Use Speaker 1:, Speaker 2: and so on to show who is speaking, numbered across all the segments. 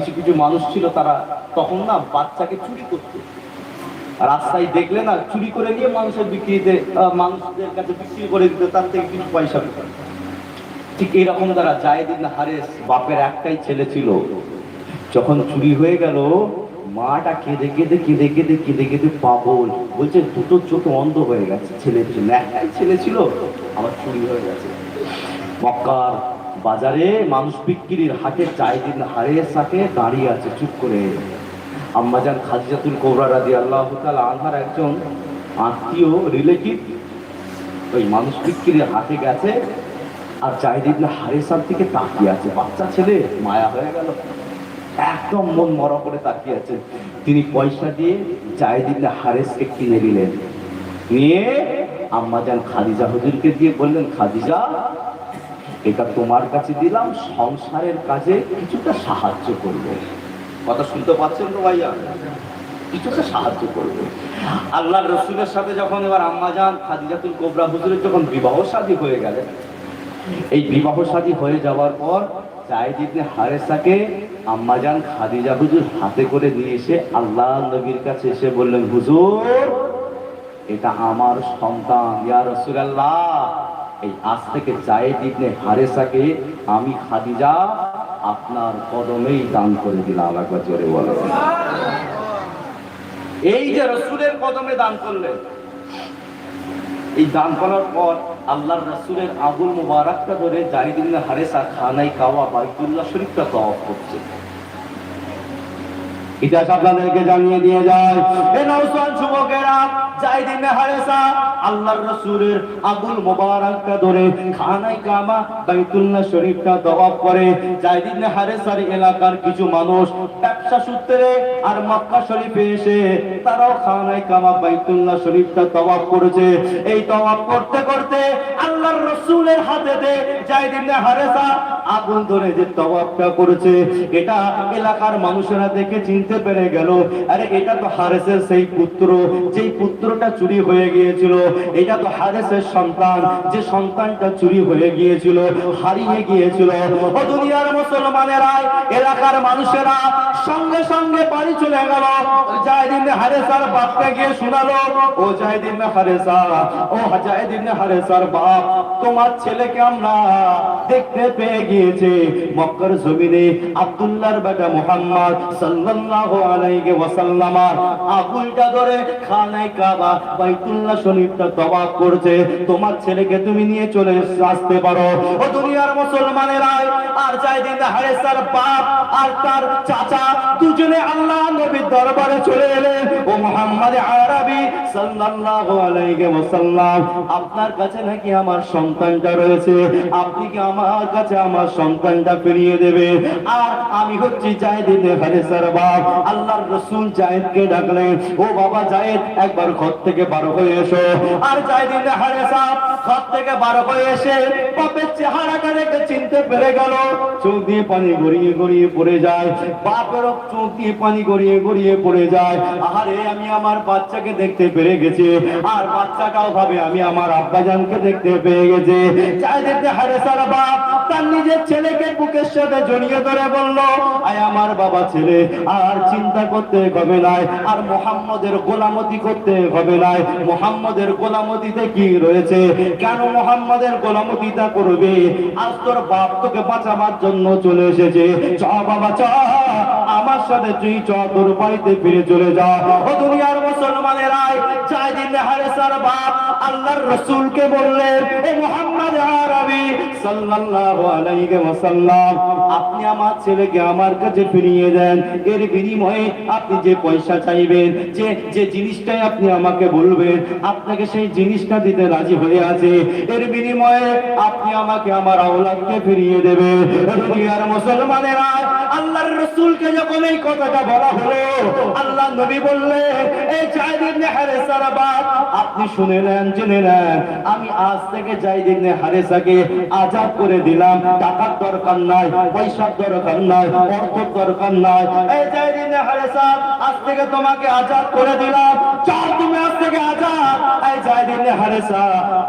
Speaker 1: কিছু কিছু মানুষ ছিল তারা তখন না বাচ্চাকে চুরি করতো। রাস্তায় দেখলে না চুরি করে নিয়ে মানুষের বিক্রিতে মানুষদের কাছে বিক্রি করে দিত, তার থেকে কিছু পয়সা পেত। ঠিক এইরকম দ্বারা জায়দিন হারেস বাপের একটাই ছেলে ছিল। যখন চুরি হয়ে গেল, মাটা কেঁদে কেঁদে কেঁদে কেঁদে কেঁদে কেঁদে পাগল। বলছে, দুটো চোখ অন্ধ হয়ে গেছে ছেলের জন্য। একটাই ছেলে ছিল আমার চুরি হয়ে গেছে। মক্কার বাজারে মানুষ বিক্রির হাটে চাইদিন হারের সাথে দাঁড়িয়ে আছে, চুপ করে। আম্মাজান খাদিজাতুল কৌরা রাজি আল্লাহ আনহার একজন আত্মীয় রিলেটিভ ওই মানুষ বিক্রির হাটে গেছে আর জাহিদিন হারেসার দিকে তাকিয়ে আছে। বাচ্চা ছেলে, মায়া হয়ে গেল। একদম মন মরা করে তাকিয়ে আছে। তিনি পয়সা দিয়ে জাহিদিন হারেসকে কিনে নিলেন নিয়ে আম্মাজান খাদিজা হুজুরকে দিয়ে বললেন, খাদিজা এটা তোমার কাছে দিলাম, সংসারের কাজে কিছুটা সাহায্য করবে। কথা শুনতে পাচ্ছেন তো ভাইয়া? কিছুটা সাহায্য করবে। আল্লাহ রসুলের সাথে যখন এবার আম্মাজান খাদিজাতুল কোবরা হুজুরের যখন বিবাহ শাদী হয়ে গেলেন, এই বিবাহ শাদী হয়ে যাওয়ার পর জায়দিবনে হারেসাকে আম্মাজান খাদিজা হুজুর হাতে করে নিয়ে এসে আল্লাহ নবীর কাছে এসে বললেন, হুজুর, এটা আমার সন্তান, ইয়া রসুলাল্লাহ। এই আজ থেকে জায়েদ ইবনে হারেসাকে আমি খাদিজা আপনার কদমেই দান করে দিলাম, একবার জোরে বলো। এই যে রসুলের কদমে দান করলেন, এই দান করার পর আল্লাহর রসুলের আগুল মুবারকটা ধরে জাহিদ ইবনে হারেসা খানাই কাওয়া বাইতুল্লাহ শরীফটা তওয়াফ করছে। ইতিহাস আপনাদেরকে জানিয়ে দিয়ে যায়। এ নওসান যুবকেরা জাহিদ ইবনে হারেসা, আল্লাহর রাসূলের ধরে খানাই কাবা বাইতুল্লাহ শরীফটা তওয়াফ করে। এলাকার কিছু মানুষ ব্যবসা সূত্রে আর মক্কা শরীফে এসে তারাও খানাই কাবা বাইতুল্লাহ শরীফটা করেছে। এই তওয়াফ করতে করতে আল্লাহর রাসূলের হাতেতে জাহিদ ইবনে হারেসা আগুন ধরে যে তওয়াফটা করেছে, এটা এলাকার মানুষেরা দেখে চিনতে পেরে গেল। আরে, এটা তো হারেসের সেই পুত্র, যেই পুত্রটা চুরি হয়ে গিয়েছিল, এটা তো হারেসের সন্তান, যে সন্তানটা চুরি হয়ে গিয়েছিল, হারিয়ে গিয়েছিল। ও দুনিয়ার মুসলমানেরা, এলাকার মানুষেরা সঙ্গে সঙ্গে বাড়ি চলে গেল। জায়দিন হারেসার বাপকে গিয়ে শোনালো, ও জায়দিন হারেসা, ও জায়দিন হারেসার বাপ তোমার ছেলেকে আমরা দেখতে পেয়ে গিয়েছে। মক্কার জমিনে আব্দুল্লাহর বেটা মুহাম্মদ সাল্লাল্লাহু আলাইহি ওয়াসাল্লাম আগুলটা ধরে খানায় কাবা, বাইতুল্লাহ শরীফটা তওয়াফ করছে। তোমার ছেলেকে তুমি নিয়ে চলে আসতে পারো। ও দুনিয়ার মুসলমানেরা, আর জায়দিন হারেসার বাপ আর তার চাচা দুজনে আল্লাহ নবীর দরবারে চলে এলেন। ও মুহাম্মদ আরবি সাল্লাল্লাহু আলাইহি ওয়াসাল্লাম, আপনার কাছে নাকি আমার সন্তানটা রয়েছে, আপনি কি আমার কাছে আমার সন্তানটা ফিরিয়ে দেবে? আর আমি হচ্ছি জায়েদ হারেসার বাপ। আল্লাহর রাসূল জায়েদকে ডাকলেন ও বাবা জায়েদ, একবার ঘর থেকে বার হয়ে এসো। আর জায়েদ হারেসা ঘর থেকে বার হয়ে এসে বাপের চেহারাটা দেখে চিনতে পেরে গেল। চোখ দিয়ে পানি গড়িয়ে গড়িয়ে পড়ে যায়। বাপেরও চোখ দিয়ে পানি গড়িয়ে গড়িয়ে পড়ে যায়। আহারে, আমি আমার বাচ্চাকে দেখতে পেরে গেছি। আর বাচ্চাটাও ভাবে, আমি আমার আব্বাজানকে দেখতে পেয়ে গেছে। তার নিজের ছেলেকে বুকের সাথে জড়িয়ে ধরে আমার বাবা ছেলে, আর চিন্তা করতে হবে নাই আর মোহাম্মদের গোলামতি করতে হবে নাই মোহাম্মদের গোলামতিতে কি রয়েছে? কেন মোহাম্মদের গোলামতিটা করবে? আজ তোর বাপ তোকে বাঁচাবার জন্য চলে এসেছে। চ বাবা, চ। আমার সাথে তুই চ, তোর বাড়িতে ফিরে চলে যা। ও দুনিয়ার মুসলমানেরা চাই হারেসার বাপ আল্লাহর রসুলকে বললেন এ মোহাম্মদ আরবি সাল্লাল্লাহু আলাইহি ওয়াসাল্লাম, আপনি আমার ছেলেকে আমার কাছে ফিরিয়ে দেন। এর বিনিময়ে আপনি যে পয়সা চাইবেন, যে যে জিনিসটাই আপনি আমাকে বলবেন, আপনাকে সেই জিনিসটা দিতে রাজি হয়ে আছে। এর বিনিময়ে আপনি আমাকে আমার আওলাদকে ফিরিয়ে দেবেন। মুসলমানেরা আল্লাহর রসুলকে যখন এই কথাটা বলা হলো, আল্লাহ নবী বললেন এই ইবনে আপনি শুনে নেন, জেনে নেন। আমি আজ থেকে ইবনে হারেসাকে আজাদ করে দিলাম। টাকার দরকার নাই, পয়সার দরকার নাই দরকার নাই। এই ইবনে হারেসা, আজ থেকে তোমাকে আজাদ করে দিলাম। তুমি আজ থেকে আজাদ।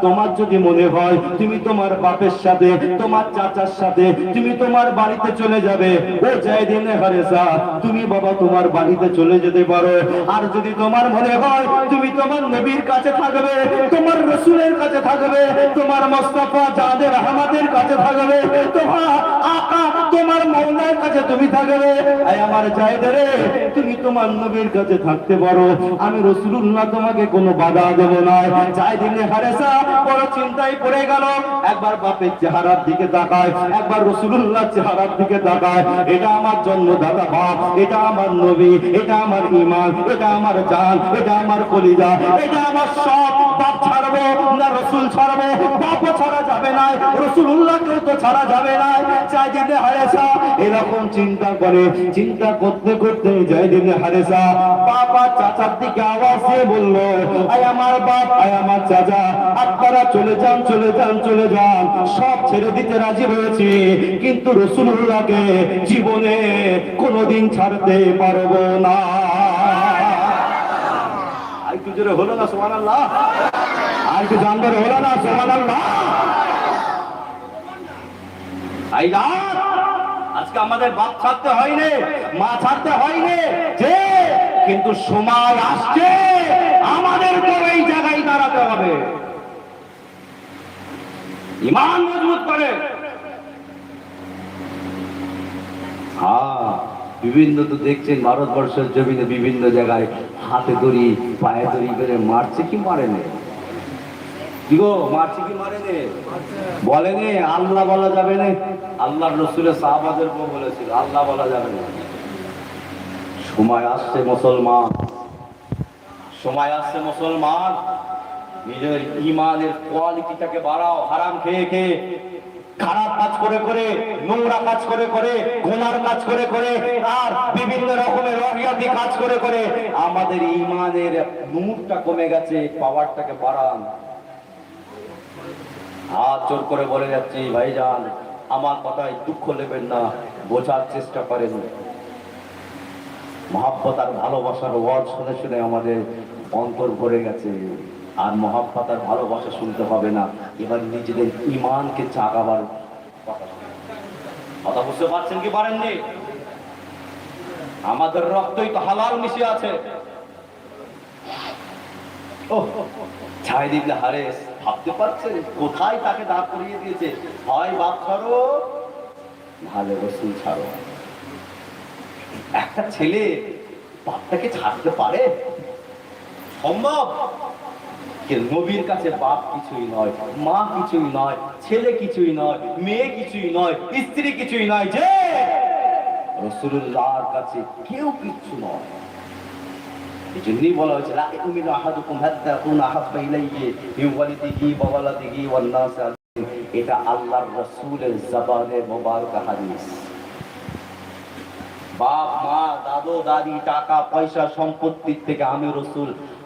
Speaker 1: তোমার যদি মনে হয় তুমি তোমার বাপের সাথে, তোমার চাচার সাথে, তুমি তোমার বাড়িতে চলে যাবে। ও জায়দিন হারেসা, তুমি বাবা তোমার বাড়িতে চলে যেতে পারো। আর যদি তোমার মনে হয় তুমি তোমার নবীর কাছে থাকবে, তোমার রসুলের কাছে থাকবে, তোমার মোস্তফা জাদের আহমদের কাছে থাকবে, তোমার আকা, তোমার মৌলার কাছে তুমি থাকবে। আমার জায়দের তুমি তোমার নবীর কাছে থাকতে পারো। আমি রসুল্লাহ তোমাকে কোনো বাধা দেবো না। যাই দিনে হারেসা বড় চিন্তায় পড়ে গেল। একবার বাপের চেহারার দিকে তাকায়, একবার রসুল্লাহ চেহারার দিকে তাকায়। এটা আমার জন্মদাতা বাপ, এটা আমার নবী, এটা আমার ইমান এটা আমার জান এটা আমার কলিজা, এটা আমার সব বাপ ছাড়বো না রসুল ছাড়বো বাপও ছাড়া যাবে না রসুল্লাহকেও তো ছাড়া যাবে না। চাই দিনে হারেসা এরকম চিন্তা করে, চিন্তা করতে করতে জয় দিনে হারেসা বাবা চাচার দিকে আওয়াজ দিয়ে বলল, আয় আমার বাপ, আয় আমার চাচা, আপনারা চলে যান চলে যান চলে যান, সব ছেড়ে দিতে রাজি হয়েছি, কিন্তু রসুল্লাহকে জীবনে কোনোদিন ছাড়তে পারব না। একটু জোরে হলো না সোমান আল্লাহ আর একটু জানবার হলো না সোমান আল্লাহ আজকে আমাদের বাপ ছাড়তে হয়নি, মা ছাড়তে হয়নি, যে, কিন্তু সময় আসছে, আমাদের তো এই জায়গায় দাঁড়াতে হবে। ইমান মজবুত করে। হ্যাঁ বিভিন্ন তো দেখছেন, ভারতবর্ষের জমিনে বিভিন্ন জায়গায় হাতে দড়ি, পায়ে দড়ি করে মারছে কি মারে নে গো, মারছে কি মারে নে বলে আল্লাহ বলা যাবে না। আল্লাহ রসুলের সাহাবাদের উপর বলেছিল, আল্লাহ বলা যাবে না। সময় আসছে মুসলমান। সময় আসছে মুসলমান। নিজের ইমানের কোয়ালিটিটাকে বাড়াও, হারাম খেয়ে খেয়ে। খারাপ কাজ করে করে, নোংরা কাজ করে করে, গোনার কাজ করে করে, আর বিভিন্ন রকমের রহিয়াতি কাজ করে করে আমাদের ইমানের নূরটা কমে গেছে পাওয়ারটাকে বাড়ান। হাত জোর করে বলে যাচ্ছি, ভাইজান, আমার কথায় দুঃখ নেবেন না, বোঝার চেষ্টা করেন। মহাব্বত আর ভালোবাসার ওয়ার্ড শুনে শুনে আমাদের অন্তর ভরে গেছে। আর মহাব্বত আর ভালোবাসা শুনতে হবে না। এবার নিজেদের ইমানকে জাগাবার কথা বুঝতে পারছেন কি পারেননি? আমাদের রক্তই তো হালাল মিশে আছে। ভাবতে কোথায় তাকে করিয়ে দিয়েছে? হয় ছাড়ো ভালো ছাড়ো। একটা ছেলে ছাড়তে পারে? সম্ভব? কিন্তু নবীর কাছে বাপ কিছুই নয়, মা কিছুই নয়, ছেলে কিছুই নয়, মেয়ে কিছুই নয়, স্ত্রী কিছুই নয়, যে রসুল্লাহর কাছে কেউ কিছু নয়। এটা আল্লাহর বাপ, মা, দাদু, দাদি, টাকা, পয়সা, সম্পত্তির থেকে আমি রসুল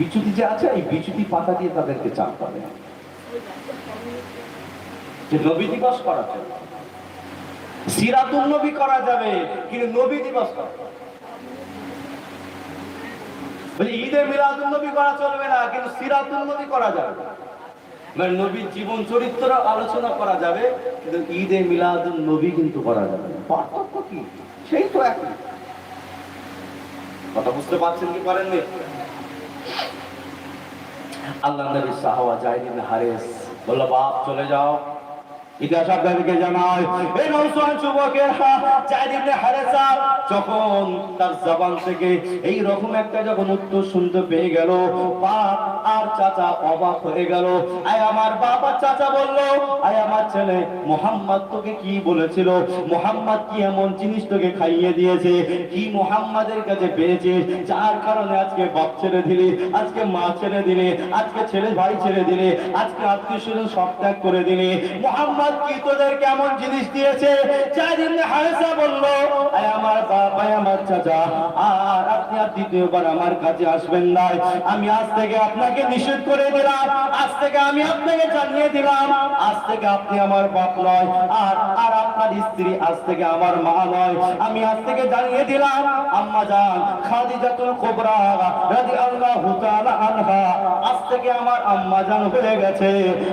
Speaker 1: বিচুতি যে আছে এই বিচুতি পাতা দিয়ে তাদেরকে চাপ পাবে। যে নবী দিবস করা চলবে সিরাতুল নবী করা যাবে, কিন্তু নবী দিবস করা। বলি মিলাদুল নবী করা চলবে না, কিন্তু সিরাতুল নবী করা যাবে। মানে নবীর জীবন চরিত্র আলোচনা করা যাবে, কিন্তু ঈদে মিলাদুল নবী কিন্তু করা যাবে পার্থক্য কি? সেই তো একই। কথা বুঝতে পারছেন কি পারেননি? আল্লাহ নবী সাহাবা জাহিদিন হারেস। বলল বাপ চলে যাও। ইতিহাস আপনাদেরকে জানায় এই যুবকেরা জায়দ ইবনে হারেসা যখন তার জবান থেকে এই রকম একটা যখন উত্তর শুনতে পেয়ে গেল, বাপ আর চাচা অবাক হয়ে গেল। আয় আমার চাচা বলল, আয় আমার ছেলে, মোহাম্মদ তোকে কি বলেছিল? মোহাম্মদ কি এমন জিনিস তোকে খাইয়ে দিয়েছে? কি মোহাম্মদের কাছে পেয়েছে? যার কারণে আজকে বাপ ছেড়ে দিলি, আজকে মা ছেড়ে দিলে, আজকে ছেলে ভাই ছেড়ে দিলে, আজকে আত্মীয় স্বজন সব ত্যাগ করে দিলে। মোহাম্মদ কি তোদের কেমন জিনিস দিয়েছে? আমার কাছে আসবেন না। আমি আজ থেকে আপনাকে নিষেধ করে দিলাম। আজ থেকে আমি আপনাকে জানিয়ে দিলাম, আজ থেকে আপনি আমার বাপ নয়, আর আর আপনার স্ত্রী আজ থেকে আমার মা নয়। আমি আজ থেকে জানিয়ে দিলাম, আম্মা জান আজ থেকে আমার আম্মা জান হয়ে গেছে।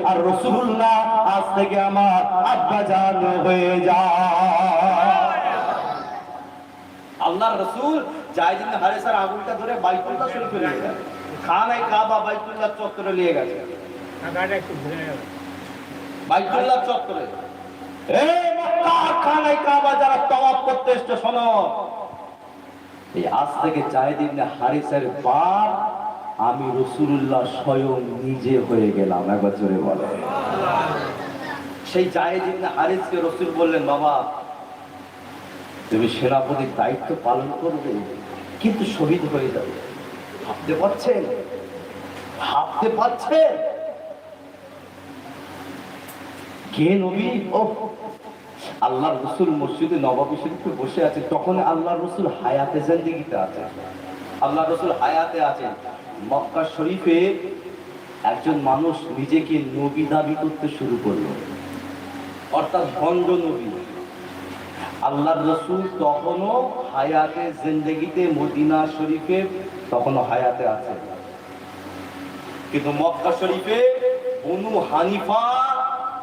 Speaker 1: আর রাসূলুল্লাহ আজ থেকে আমার আব্বা জান হয়ে যায়। আল্লাহর রাসূল জায়দিন হারেসার আগুনটা ধরে বাইতুল্লাহ শরীফে নিয়ে গেছে খানায় কাবা বাইতুল্লাহ চত্বরে নিয়ে গেছে। বাইতুল্লাহ চত্বরে। এই মক্কা খানায় কাবা যারা তওয়াফ করতে এসছে শোনো। এই আজ থেকে জাহিদ ইবনে হারিসের বাপ আমি রসুল্লাহ স্বয়ং নিজে হয়ে গেলাম একবার জোরে বলে। সেই জাহিদ ইবনে হারিসকে রসুল বললেন, বাবা, তুমি সেনাপতির দায়িত্ব পালন করবে, কিন্তু শহীদ হয়ে যাবে। ভাবতে পারছেন? ভাবতে পারছেন? কে নবী? ও আল্লাহ রসুল মসজিদে নবাবী বসে আছে তখন আল্লাহ রসুল হায়াতে জিন্দিগিতে আছে। আল্লাহ রসুল হায়াতে আছেন মক্কা শরীফে একজন মানুষ নিজেকে নবী দাবি করতে শুরু করল। অর্থাৎ ভণ্ড নবী। আল্লাহ রসুল তখনও হায়াতে, জিন্দেগিতে, মদিনা শরীফে তখনও হায়াতে আছে। কিন্তু মক্কা শরীফে বনু হানিফা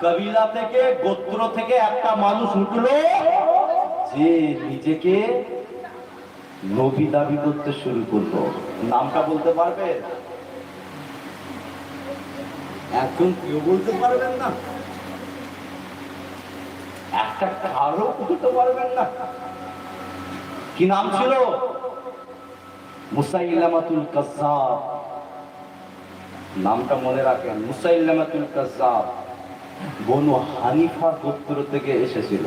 Speaker 1: কবিলা থেকে, গোত্র থেকে একটা মানুষ উঠল যে নিজেকে নবী দাবি করতে শুরু করল। নামটা বলতে পারবে এখন কেউ বলতে পারবেন না। একটা কারও পারবেন না। কি নাম ছিল? মুসাইলামাতুল কাজ্জাব। নামটা মনে রাখেন, মুসাইলামাতুল কাজ্জাব। বনু হানিফা গোত্র থেকে এসেছিল।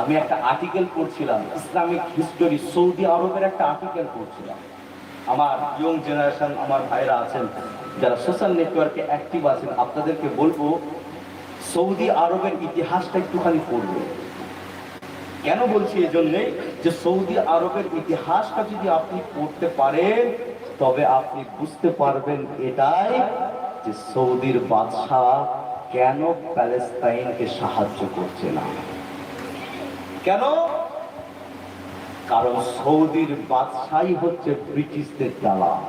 Speaker 1: আমি একটা আর্টিকেল পড়ছিলাম, ইসলামিক হিস্টোরি সৌদি আরবের একটা আর্টিকেল পড়ছিলাম। আমার ইয়ং জেনারেশন আমার ভাইরা আছেন, যারা সোশ্যাল নেটওয়ার্কে অ্যাক্টিভ আছেন, আপনাদেরকে বলব সৌদি আরবের ইতিহাসটা একটুখানি পড়বে। কেন বলছি এই জন্যে? যে সৌদি আরবের ইতিহাসটা যদি আপনি পড়তে পারেন, তবে আপনি বুঝতে পারবেন এটাই যে সৌদির বাদশাহ কেন প্যালেস্তাইনকে সাহায্য করছে না। কেন? কারণ সৌদির বাদশাহী হচ্ছে ব্রিটিশদের দালা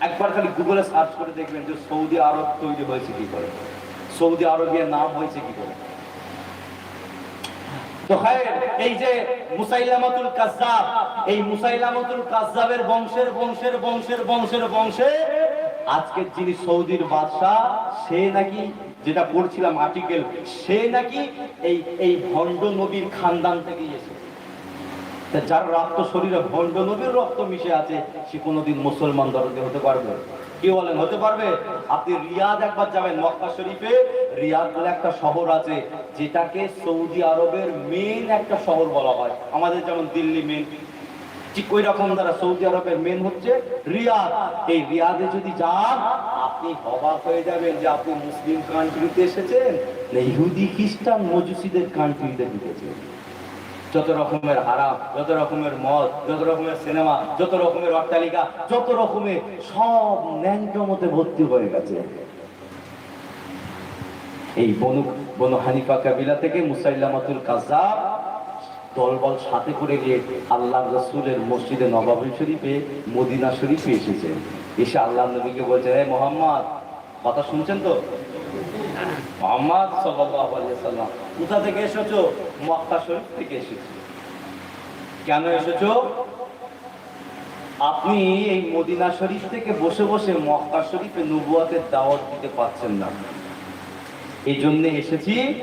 Speaker 1: একবার খালি গুগলে সার্চ করে দেখবেন যে সৌদি আরব তৈরি হয়েছে কি করে। সৌদি আরবিয়ার নাম হয়েছে কি করে? এই যে এই বংশের বংশের বংশের বংশের, বংশে যিনি সৌদির বাদশাহ, সে নাকি যেটা পড়ছিলাম আর্টিকেল সে নাকি এই এই ভণ্ড নবীর খানদান থেকে যার রক্ত শরীরে ভণ্ড নবীর রক্ত মিশে আছে, সে কোনোদিন মুসলমান দরদে হতে পারবে কি বলেন? হতে পারবে? আপনি রিয়াদ একবার যাবেন মক্কা শরীফে। রিয়াদ বলে একটা শহর আছে, যেটাকে সৌদি আরবের মেন একটা শহর বলা হয়। আমাদের যেমন দিল্লি মেন ঠিক ওই রকম দ্বারা সৌদি আরবের মেন হচ্ছে রিয়াদ। এই রিয়াদে যদি যান, আপনি অবাক হয়ে যাবেন যে আপনি মুসলিম কান্ট্রিতে এসেছেন, না ইহুদি, খ্রিস্টান, মজুসিদের কান্ট্রিতে ঢুকেছেন। যত রকমের হারাম, যত রকমের মদ, যত রকমের সিনেমা, যত রকমের অট্টালিকা, যত রকমের সব ন্যাংট মতে ভর্তি হয়ে গেছে। এই বনু বনু হানিফা কাবিলা থেকে মুসাইলামাতুল কাজাব দলবল সাথে করে গিয়ে আল্লাহ রসুলের মসজিদে নবাবী শরীফে, মদিনা শরীফে এসেছেন এসে আল্লাহ নবীকে বলছে, হে মোহাম্মদ, কথা শুনছেন তো? কোথা থেকে এসেছ? শরীফ থেকে এসেছ। কেন এসেছ? আপনি এই মদিনা শরীফ থেকে বসে বসে মক্কা শরীফে নবুয়াতের দাওয়াত দিতে পারছেন না। এই জন্য এসেছি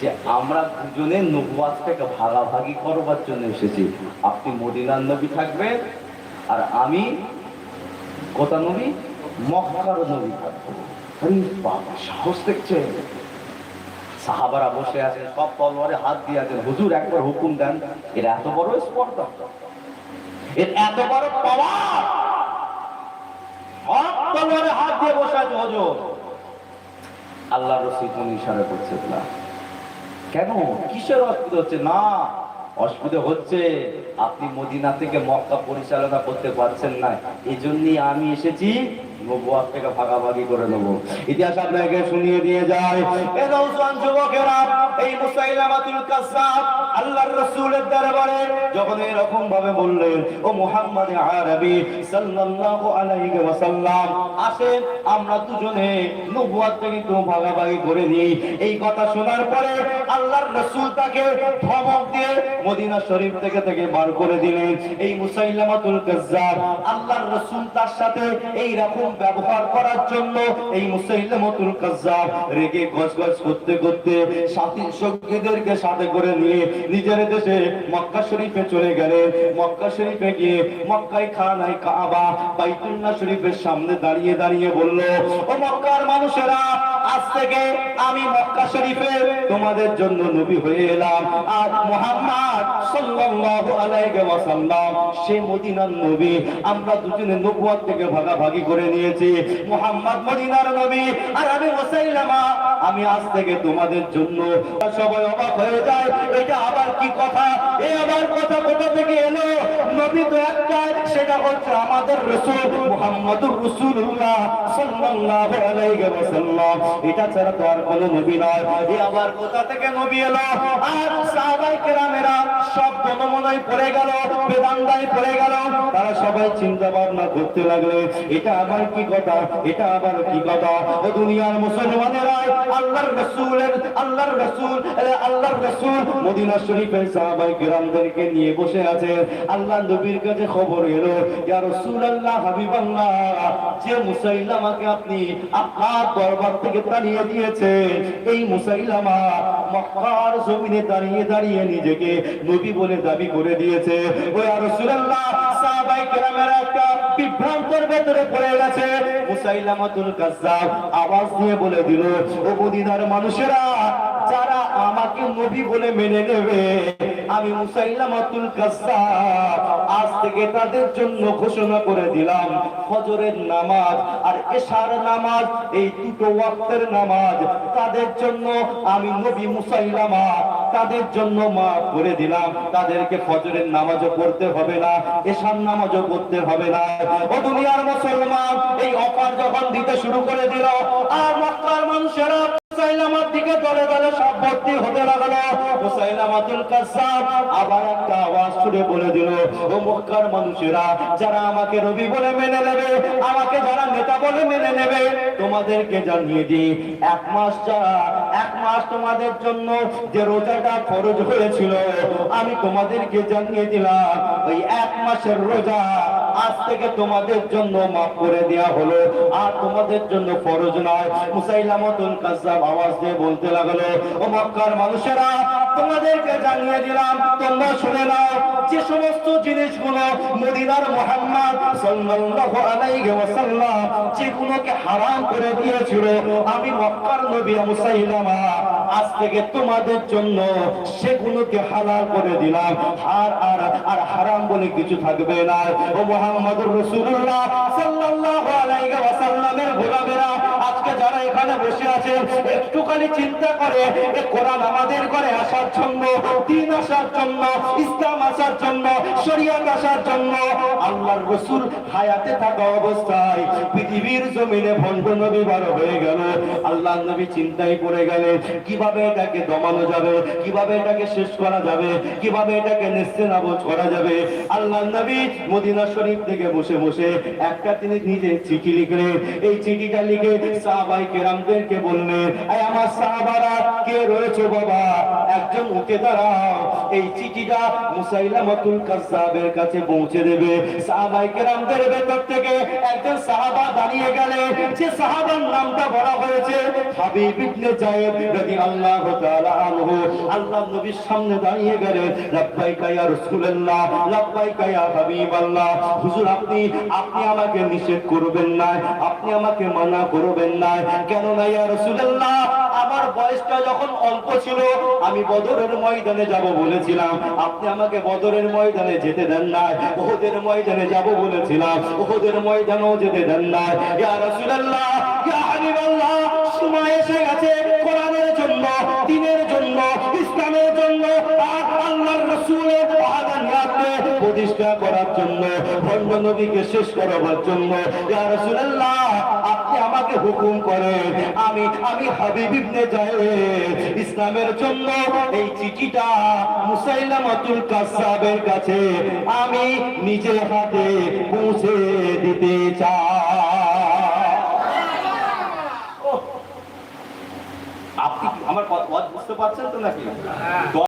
Speaker 1: যে আমরা দুজনে নবুয়াজটাকে ভাগাভাগি করবার জন্য এসেছি। আপনি মদিনার নবী থাকবেন আর আমি কোথা নবী? মক্কার নবী থাকব। সাহস দেখছে। সাহাবারা বসে আছেন, সব তলোয়ারে হাত দিয়ে আছেন। হুজুর, একবার হুকুম দেন, এর এত বড় স্পর্ধা। এর এত বড় পাওয়ার। সব তলোয়ারে হাত দিয়ে বসে আছে হুজুর। আল্লাহ রসিদ ইশারা করছে কেন? কিসের অসুবিধা হচ্ছে? না, অসুবিধা হচ্ছে আপনি মদিনা থেকে মক্কা পরিচালনা করতে পারছেন না। এই আমি এসেছি নবুয়ার আমরা দুজনে নবুয়াত থেকে একটু ভাগাভাগি করে নিই। এই কথা শোনার পরে আল্লাহর রাসূল তাকে ধমক দিয়ে মদিনা শরীফ থেকে থেকে বার করে দিলেন। এই মুসাইলামাতুল কাজ্জাব, আল্লাহর রাসূল তার সাথে এই রকম ব্যবহার করার জন্য এই মুসাইলামাতুল কাজ্জাব রেগে গজগজ করতে করতে সাথী সঙ্গীদেরকে সাথে করে নিয়ে নিজের দেশে মক্কা শরীফে চলে গেলেন। মক্কা শরীফে গিয়ে মক্কায় খানায় কাবা, বাইতুল্লাহ শরীফের সামনে দাঁড়িয়ে দাঁড়িয়ে বলল, ও মক্কার মানুষেরা, আজ থেকে আমি মক্কা শরীফে তোমাদের জন্য নবী হয়ে এলাম। আর মুহাম্মদ সাল্লাল্লাহু আলাইহি ওয়াসাল্লাম, সে মদিনার নবী। আমরা দুজনে নবুয়ত থেকে ভাগাভাগি করে নিয়েছি মোহাম্মদ মদিনার নবী। আর আমি মুসাইলামা আমি আজ থেকে তোমাদের জন্য সবাই অবাক হয়ে যায়। এটা আবার কি কথা? এই আবার কথা কোথা থেকে এলো? নবী তো একটাই, সেটা হচ্ছে আমাদের রাসূল মুহাম্মদুর রাসূলুল্লাহ সাল্লাল্লাহু আলাইহি ওয়াসাল্লাম। এটা ছাড়া তো আর কোনো নবী নয়। এই আবার কোথা থেকে নবী এলো? আর সাহাবায়ে কেরামেরা সব জনমনায় পড়ে গেল বেদান্তায় পড়ে গেল। তারা সবাই চিন্তা ভাবনা করতে লাগল, এটা আবার কি কথা? এটা আবার কি কথা? ও দুনিয়ার মুসলমানেরা আল্লাহর রাসূলের আল্লাহর রাসূল আল্লাহর রাসূল। মদিনা শরীফের নিয়ে বসে আল্লাহ নবীর কাছে খবর এলো, ইয়া রাসূলুল্লাহ, হাবিবাল্লাহ, যে মুসাইলামাকে আপনি আপনার দরবার থেকে তাড়িয়ে দিয়েছে, এই মুসাইলামা মক্কার জমিনে দাঁড়িয়ে দাঁড়িয়ে নিজেকে নবী বলে দাবি করে দিয়েছে। ও ইয়া রাসূলুল্লাহ সাহাবায়ে কেরামেরা একটা বিভ্রান্তের আজ থেকে তাদের জন্য ঘোষণা করে দিলাম, ফজরের নামাজ আর এশার নামাজ, এই দুটো ওয়াক্তের নামাজ, তাদের জন্য আমি নবী মুসাইলামা তাদের জন্য মাফ করে দিলাম। তাদেরকে ফজরের নামাজও পড়তে হবে না, এশার নামাজও পড়তে হবে না। ও দুনিয়ার মুসলমান, এই অফার যখন দিতে শুরু করে দিল। আর মক্কার মানুষেরা যারা আমাকে নবী বলে মেনে নেবে, আমাকে যারা নেতা বলে মেনে নেবে, তোমাদেরকে জানিয়ে দিই, এক মাস যারা এক তোমাদের জন্য যে রোজাটা ফরজ হয়েছিল, আমি তোমাদেরকে জানিয়ে দিলাম, ওই এক মাসের রোজা আজ থেকে তোমাদের জন্য মাফ করে দেয়া হলো। আর তোমাদের জন্য ফরজ নয়। মুসাইলামতুল কাজ্জাব আওয়াজ দিয়ে বলতে লাগল, ও মক্কার মানুষেরা তোমাদেরকে জানিয়ে দিলাম, তোমরা শুনে নাও, যে সমস্ত জিনিসগুলো মদিনার মুহাম্মদ সাল্লাল্লাহু আলাইহি ওয়াসাল্লাম যেগুলোকে হারাম করে দিয়েছিল, আমি মক্কার নবী মুসাইলামা আজ থেকে তোমাদের জন্য সেগুলোকে হালাল করে দিলাম। আর আর আর হারাম বলে কিছু থাকবে না। ও মুহাম্মদুর রাসূলুল্লাহ সাল্লাল্লাহু আলাইহি যারা এখানে বসে আছে, একটুখানি চিন্তা করে কোরআন আমাদের ঘরে আসার জন্য, দিন আসার জন্য, ইসলাম আসার জন্য, শরিয়াত আসার জন্য, আল্লাহর রাসূল হায়াতে থাকা অবস্থায় পৃথিবীর জমিনে ভণ্ড নবী বার হয়ে গেল। আল্লাহর নবী চিন্তায় পড়ে গেলেন, কীভাবে এটাকে দমানো যাবে, কীভাবে এটাকে শেষ করা যাবে, কীভাবে এটাকে নেস্তে নাবজ করা যাবে। আল্লাহ নবী মদিনা শরীফ থেকে বসে বসে একটা তিনি নিজে চিঠি লিখলেন। এই চিঠিটা লিখে সাহাবাই কেরামদেরকে বললেন, এই আমার সাহাবারা কে রয়েছে বাবা? একজন উঠে দাঁড়াও, এই চিঠিটা মুসাইলামাতুল কাজ্জাবের কাছে পৌঁছে দেবে। সাহাবাই কেরামদের ভেতর থেকে একজন সাহাবা দাঁড়িয়ে গেলে যে সাহাবার নামটা বলা হয়েছে হাবিব ইবনে জায়েদ রাদিয়াল্লাহু তাআলা আনহু। আল্লাহ নবীর সামনে দাঁড়িয়ে গেলেন, লাব্বাইকা ইয়া রাসূলুল্লাহ, লাব্বাইকা ইয়া হাবিবাল্লাহ, হুজুর আপনি আপনি আমাকে নিষেধ করবেন না আপনি আমাকে মানা করবেন না কেন আমার বয়সটা যখন অল্প ছিল, আমি বদরের ময়দানে যাব বলেছিলাম। আপনি আমাকে বদরের ময়দানে যেতে দেন না ময়দানে যাব বলেছিলাম ময়দানেও যেতে দেন না সময় এসে গেছে কোরআনের জন্য দ্বীনের জন্য, ইসলামের জন্য প্রতিষ্ঠা করার জন্য নবীকে শেষ করার জন্য। আমাকে হুকুম করেন আমি আমি হাবিব ইবনে ইসলামের জন্য এই চিঠিটা মুসাইলামাতুল কাসাবের কাছে আমি নিজে হাতে পৌঁছে দিতে চাই। আপনি আমার কথা বুঝতে পারছেন তো নাকি?